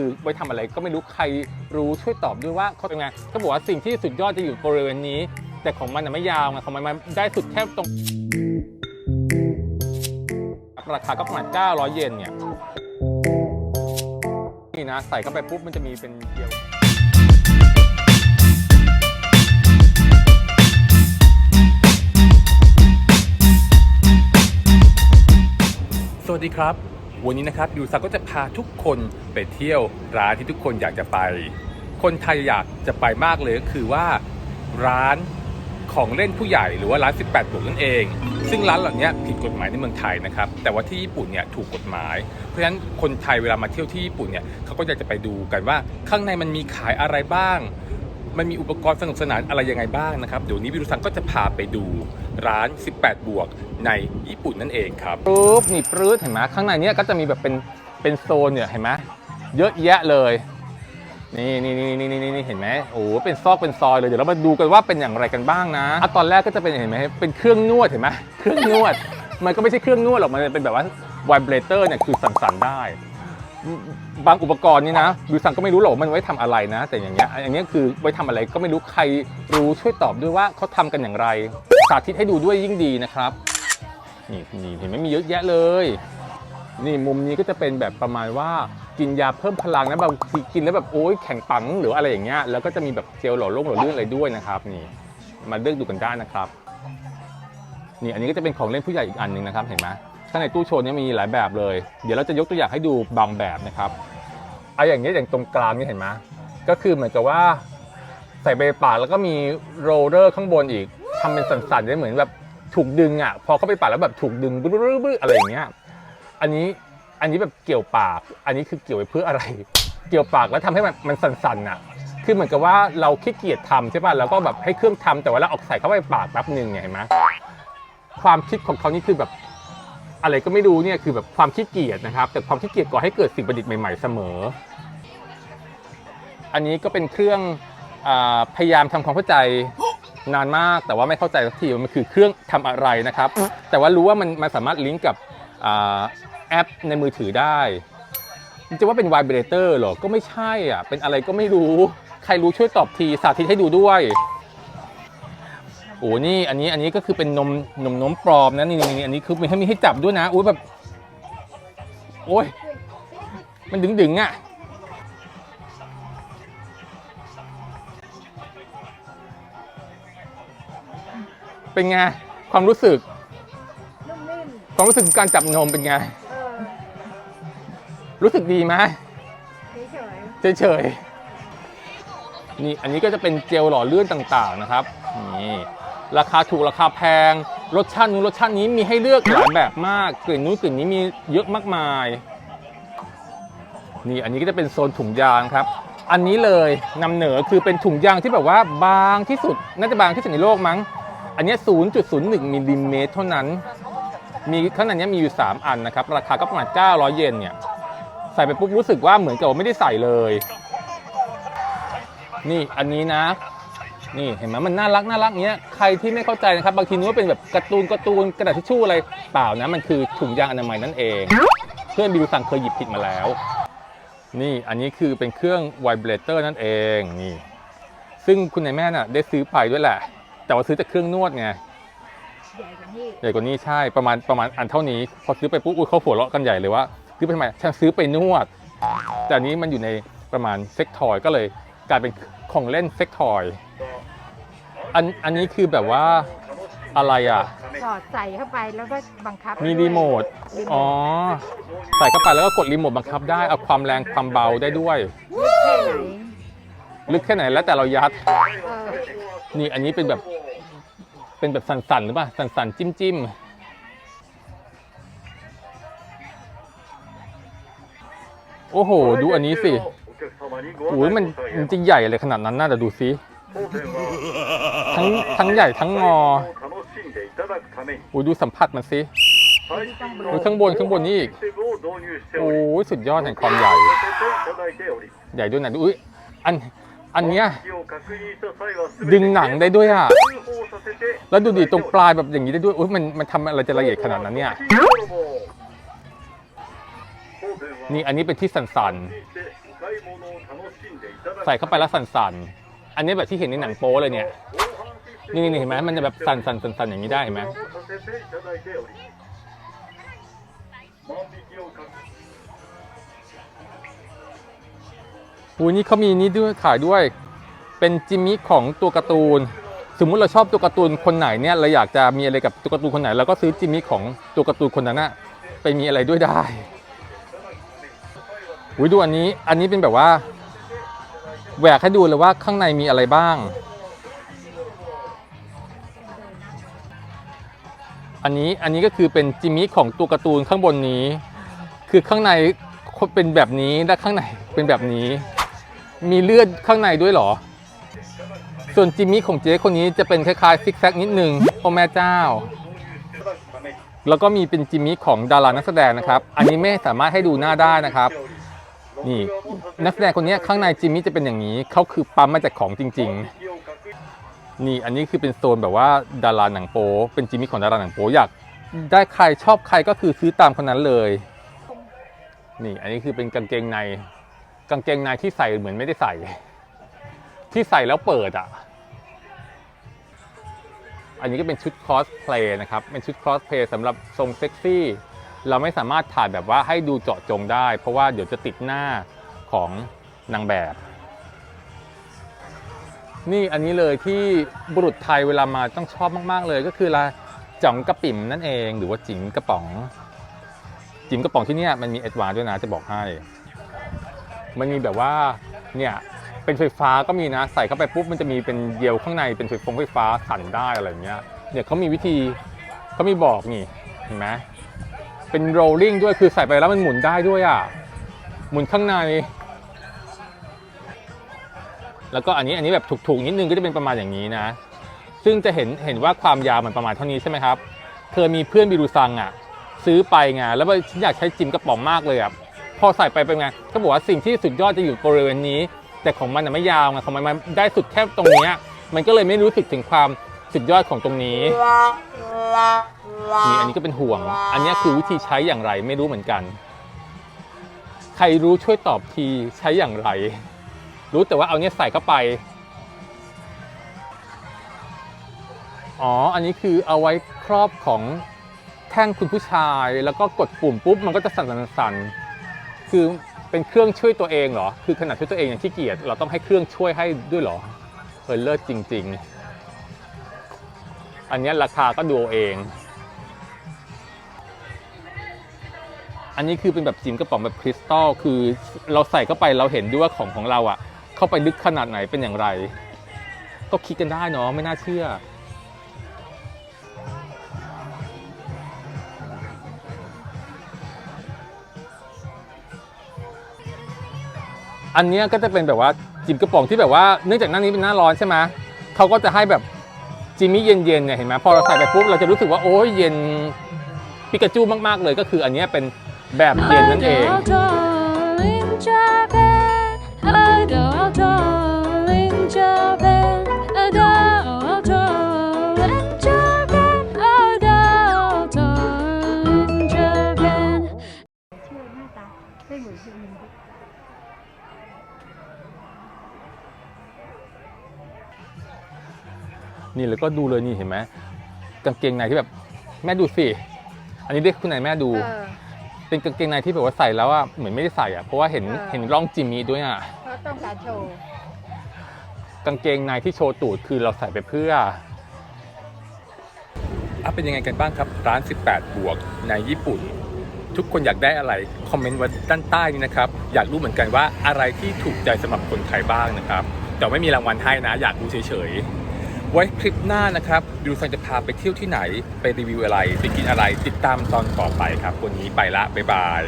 คือไว้ทำอะไรก็ไม่รู้ใครรู้ช่วยตอบด้วยว่าเขาเป็นไงเขาบอกว่าสิ่งที่สุดยอดจะอยู่บริเวณนี้ แต่ของมันน่ะไม่ยาวไงของมันมันได้สุดแค่ตรง ราคาก็ประมาณ900 เยนเนี่ยนี่นะใส่เข้าไปปุ๊บมันจะมีเป็นเกลียวสวัสดีครับ วันนี้นะครับยูซักก็จะพาทุกคนไปเที่ยวร้านที่ทุกคนอยากจะไป คนไทยอยากจะไปมากเลยก็คือว่าร้านของเล่นผู้ใหญ่หรือว่าร้าน 18 บวกนั่นเอง ซึ่งร้านเหล่านี้ผิดกฎหมายในเมืองไทยนะครับ แต่ว่าที่ญี่ปุ่นเนี่ยถูกกฎหมาย เพราะฉะนั้นคนไทยเวลามาเที่ยวที่ญี่ปุ่นเนี่ยเขาก็อยากจะไปดูกันว่าข้างในมันมีขายอะไรบ้าง มันมีอุปกรณ์สนุกสนานอะไรยังไงบ้างนะครับ เดี๋ยวนี้วิรุสังก็จะพาไปดูร้าน 18 บวกในญี่ปุ่นนั่นเองครับปุ๊บนี่ปรื้ดเห็นไหมข้างในเนี้ยก็จะมีแบบเป็นเป็นโซนเนี่ยเห็นไหมเยอะแยะเลยนี่นี่นี่นี่นี่นี่เห็นไหมโอ้เป็นซอกเป็นซอยเลยเดี๋ยวเรามาดูกันว่าเป็นอย่างไรกันบ้างนะอะตอนแรกก็จะเป็นเห็นไหมเป็นเครื่องนวดเห็นไหมเครื่องนวด มันก็ไม่ใช่เครื่องนวดหรอกมันเป็นแบบว่าไวเบรเตอร์เนี่ยคือสั่นๆได้ บางอุปกรณ์นี่นะดูสังก็ไม่รู้หรอกมันไว้ทำอะไรนะ แต่อย่างเงี้ยอันเนี้ยคือไว้ทำอะไรก็ไม่รู้ใครรู้ช่วยตอบด้วยว่าเขาทำกันอย่างไร สาธิตให้ดูด้วยยิ่งดีนะครับนี่นี่เห็นไหมมีเยอะแยะเลย นี่มุมนี้ก็จะเป็นแบบประมาณว่ากินยาเพิ่มพลังนะบางทีกินแล้วแบบโอ๊ยแข็งปังหรืออะไรอย่างเงี้ยแล้วก็จะมีแบบเจลหล่อลงหล่อลื่นอะไรด้วยนะครับนี่มาเลือกดูกันได้นะครับนี่อันนี้ก็จะเป็นของเล่นผู้ใหญ่อีกอันหนึ่งนะครับเห็นไหม ข้างในตู้โชว์นี้มีหลายแบบเลย เดี๋ยวเราจะยกตัวอย่างให้ดูบางแบบนะครับเอาอย่างนี้อย่างตรงกลางนี่เห็นไหมก็คือเหมือนกับว่าใส่ไปปากแล้วก็มีโรลเลอร์ข้างบนอีกทำเป็นสันๆได้เหมือนแบบถูกดึงอะ พอเข้าไปปากแล้วแบบถูกดึงบึ้บอะไรอย่างเงี้ย อันนี้อันนี้แบบเกี่ยวปาก อันนี้คือเกี่ยวไว้เพื่ออะไร เกี่ยวปากแล้วทำให้มันมันสั่นๆอะ คือเหมือนกับว่าเราขี้เกียจทำใช่ป่ะแล้วก็แบบให้เครื่องทำแต่ว่าเราเออกใส่เข้าไปปากแป๊บหนึ่งเนี่ยเห็นไหมความคิดของเขานี่คือแบบ อะไรก็ไม่รู้เนี่ยคือแบบความขี้เกียจนะครับ แต่ความขี้เกียจก่อให้เกิดสิ่งประดิษฐ์ใหม่ๆเสมอ อันนี้ก็เป็นเครื่องอพยายามทำความเข้าใจนานมากแต่ว่าไม่เข้าใจสักทีว่ามันคือเครื่องทำอะไรนะครับ แต่ว่ารู้ว่ามันมันสามารถลิงก์กับอแอปในมือถือได้จะว่าเป็นไวเบรเตอร์หรอก็ไม่ใช่อะเป็นอะไรก็ไม่รู้ ใครรู้ช่วยตอบทีสาธิตให้ดูด้วย โอ้นี่อันนี้อันนี้ก็คือเป็นนมนมนมปลอมนะนี่นี่นี่อันนี้คือมีให้มีให้จับด้วยนะอุ้ยแบบ โอ้ยมันดึงดึงๆอะเป็นไงความรู้สึกนุ่มนิ่มความรู้สึกการจับนมเป็นไงเออรู้สึกดีไหมเฉยเฉยๆนี่อันนี้ก็จะเป็นเจลหล่อลื่นต่างๆนะครับนี่ ราคาถูกราคาแพง รสชาตินู้นรสชาตินี้มีให้เลือกหลายแบบมากกลิ่นนู้นกลิ่นนี้มีเยอะมากมาย นี่อันนี้ก็จะเป็นโซนถุงยางครับ อันนี้เลยนำเหนือคือเป็นถุงยางที่แบบว่าบางที่สุดน่าจะบางที่สุดในโลกมั้ง อันนี้ย0.01มิลลิเมตรเท่านั้น มีข้างในนี้มีอยู่ 3 อันนะครับ ราคาก็ประมาณ 900 เยนเนี่ยใส่ไปปุ๊บรู้สึกว่าเหมือนกับไม่ได้ใส่เลย นี่อันนี้นะ นี่เห็นไหมมันน่ารักน่ารักเนี้ยใครที่ไม่เข้าใจนะครับบางทีนึกว่าเป็นแบบการ์ตูนการ์ตูนกระดาษทิชชู่อะไรเปล่านะมันคือถุงยางอนามัยนั่นเอง เพื่อนบิวสั่งเคยหยิบผิดมาแล้ว นี่อันนี้คือเป็นเครื่องไวเบรเตอร์นั่นเองนี่ ซึ่งคุณนายแม่น่ะได้ซื้อไปด้วยแหละ แต่ว่าซื้อจากเครื่องนวดไงใหญ่กว่านี้ใหญ่กว่านี้ใช่ประมาณประมาณอันเท่านี้ พอซื้อไปปุ๊บอุ๊ยเขาหัวเราะกันใหญ่เลยว่าซื้อไปทำไมฉันซื้อไปนวด แต่อันนี้มันอยู่ในประมาณเซ็กทอยก็เลยกลายเป็นของเล่นเซ็กทอย อันอันนี้คือแบบว่าอะไรอะ สอดใส่เข้าไปแล้วก็บังคับมีรีโมทรีโมอ๋อทใส่เข้าไปแล้วก็กดรีโมทบังคับได้ เอาความแรงความเบาได้ด้วยลึกแค่ไหนลึกแค่ไหนแล้วแต่เรายัด เออนี่อันนี้เป็นแบบ เป็นแบบสั่นๆหรือเปล่า สั่นๆ จิ้มๆ โอ้โห ดูอันนี้สิโอ้ยมันมันจะใหญ่อะไรขนาดนั้นน่าจะดูซิ ทั้งทั้งใหญ่ทั้งงอโอ้ยดูสัมผัสมันสิดูข้างบนข้างบนนี่อีกโอ้ยสุดยอดแห่งความใหญ่ ใหญ่ด้วยนะดูอุ้ยอันอันเนี้ยดึงหนังได้ด้วยอะ แล้วดูดิตรงปลายแบบอย่างนี้ได้ด้วยอุ้ยมันมันทำอะไรจะละเอียดขนาดนั้นเนี่ยนี่อันนี้เป็นที่สั่นๆใส่เข้าไปแล้วสั่นๆ อันนี้แบบที่เห็นในหนังโป๊เลยเนี่ย นี่นี่เห็นไหมมันจะแบบสั่นสั่นสั่นสั่นอย่างนี้ได้เห็นไหมอูนี่เขามีนี่ด้วยขายด้วย เป็นจิมมี่ของตัวการ์ตูน สมมุติเราชอบตัวการ์ตูนคนไหนเนี่ย เราอยากจะมีอะไรกับตัวการ์ตูนคนไหนเราก็ซื้อจิมมี่ของตัวการ์ตูนคนนั้นนะไปมีอะไรด้วยได้อุ้ยดูอันนี้ อันนี้เป็นแบบว่า แหวกให้ดูเลยว่าข้างในมีอะไรบ้าง อันนี้อันนี้ก็คือเป็นจิมมี่ของตัวการ์ตูนข้างบนนี้ คือข้างในเป็นแบบนี้และข้างในเป็นแบบนี้ มีเลือดข้างในด้วยหรอ ส่วนจิมมี่ของเจ๊คนนี้จะเป็นคล้ายๆซิกแซกนิดนึงโอ้แม่เจ้าแล้วก็มีเป็นจิมมี่ของดารานักแสดงนะครับ อันนี้ไม่สามารถให้ดูหน้าได้นะครับ นี่นักแสดงคนนี้ข้างในจิมมี่จะเป็นอย่างนี้เขาคือปั๊มมาจากของจริง ๆ นี่อันนี้คือเป็นโซนแบบว่าดาราหนังโป๊เป็นจิมมี่ของดาราหนังโป๊อยากได้ใครชอบใครก็คือซื้อตามคนนั้นเลย นี่อันนี้คือเป็นกางเกงใน กางเกงในที่ใส่เหมือนไม่ได้ใส่ ที่ใส่แล้วเปิดอะ อันนี้ก็เป็นชุดคอสเพลย์นะครับ เป็นชุดคอสเพลย์สำหรับทรงเซ็กซี่ เราไม่สามารถถ่ายแบบว่าให้ดูเจาะจงได้ เพราะว่าเดี๋ยวจะติดหน้าของนางแบบ นี่อันนี้เลยที่บุรุษไทยเวลามาต้องชอบมาก ๆ เลยก็คือละจ่องกระปิ่มนั่นเองหรือว่าจิ๋มกระป๋อง จิ๋มกระป๋องที่นี่มันมีเอ็ดวานซ์ด้วยนะจะบอกให้ มันมีแบบว่าเนี่ยเป็นไฟฟ้าก็มีนะ ใส่เข้าไปปุ๊บมันจะมีเป็นเยียวข้างในเป็นไฟฟงไฟฟ้าสั่นได้อะไรอย่างเงี้ยเนี่ยเขามีวิธีเขามีบอกนี่เห็นไหม เป็นโรลลิ่งด้วยคือใส่ไปแล้วมันหมุนได้ด้วยอะ หมุนข้างใน แล้วก็อันนี้อันนี้แบบถูกๆนิดนึงก็จะเป็นประมาณอย่างนี้นะ ซึ่งจะเห็นเห็นว่าความยาวมันประมาณเท่านี้ใช่ไหมครับ เคยมีเพื่อนบิรูซังอะ ซื้อไปไงแล้วฉันอยากใช้จิมกระป๋องมากเลยอะพอใส่ไปเป็นไงก็บอกว่าสิ่งที่สุดยอดจะอยู่บริเวณนี้ แต่ของมันน่ะไม่ยาวไงของมันมันได้สุดแค่ตรงเนี้ยมันก็เลยไม่รู้สึกถึงความ สุดยอดของตรงนี้นี่อันนี้ก็เป็นห่วง อันนี้คือวิธีใช้อย่างไรไม่รู้เหมือนกัน ใครรู้ช่วยตอบทีใช้อย่างไร รู้แต่ว่าเอาเนี้ยใส่เข้าไป อ๋อ อันนี้คือเอาไว้ครอบของแท่งคุณผู้ชาย แล้วก็กดปุ่มปุ๊บมันก็จะสั่นๆคือเป็นเครื่องช่วยตัวเองเหรอ คือขนาดช่วยตัวเองอย่างที่เกียจเราต้องให้เครื่องช่วยให้ด้วยเหรอเออเลิศจริง ๆ อันนี้ราคาก็ดูเอง อันนี้คือเป็นแบบจิ๋มกระป๋องแบบคริสตัลคือเราใส่เข้าไปเราเห็นด้วยว่าของของเราอะเข้าไปลึกขนาดไหนเป็นอย่างไร ก็คิดกันได้เนาะไม่น่าเชื่ออันนี้ก็จะเป็นแบบว่าจิ๋มกระป๋องที่แบบว่าเนื่องจากหน้านี้เป็นหน้าร้อนใช่ไหมเขาก็จะให้แบบ จิมมี่เย็นๆเนี่ยเห็นไหมพอเราใส่ไปปุ๊บเราจะรู้สึกว่าโอ้ยเย็นปิกาจูมากๆเลยก็คืออันนี้เป็นแบบเย็นนั่นเอง นี่แล้วก็ดูเลยนี่เห็นไหมกางเกงในที่แบบแม่ดูสิ อันนี้เรียกคุณนายแม่ดู เออ เป็นกางเกงในที่แบบว่าใส่แล้วอะเหมือนไม่ได้ใส่อะเพราะว่าเห็นเออ เห็นร่องจิมมี่ด้วยอะเพราะต้องการโชว์กางเกงในที่โชว์ตูดคือเราใส่ไปเพื่ออะเป็นยังไงกันบ้างครับร้าน 18 บวกในญี่ปุ่น ทุกคนอยากได้อะไรคอมเมนต์ไว้ด้านใต้นี้นะครับ อยากรู้เหมือนกันว่าอะไรที่ถูกใจสำหรับคนไทยบ้างนะครับ แต่ไม่มีรางวัลให้นะ อยากรู้เฉยๆ ไว้คลิปหน้านะครับ ดูซังจะพาไปเที่ยวที่ไหน ไปรีวิวอะไร ไปกินอะไร ติดตามตอนต่อไปครับ วันนี้ไปละ บ๊ายบาย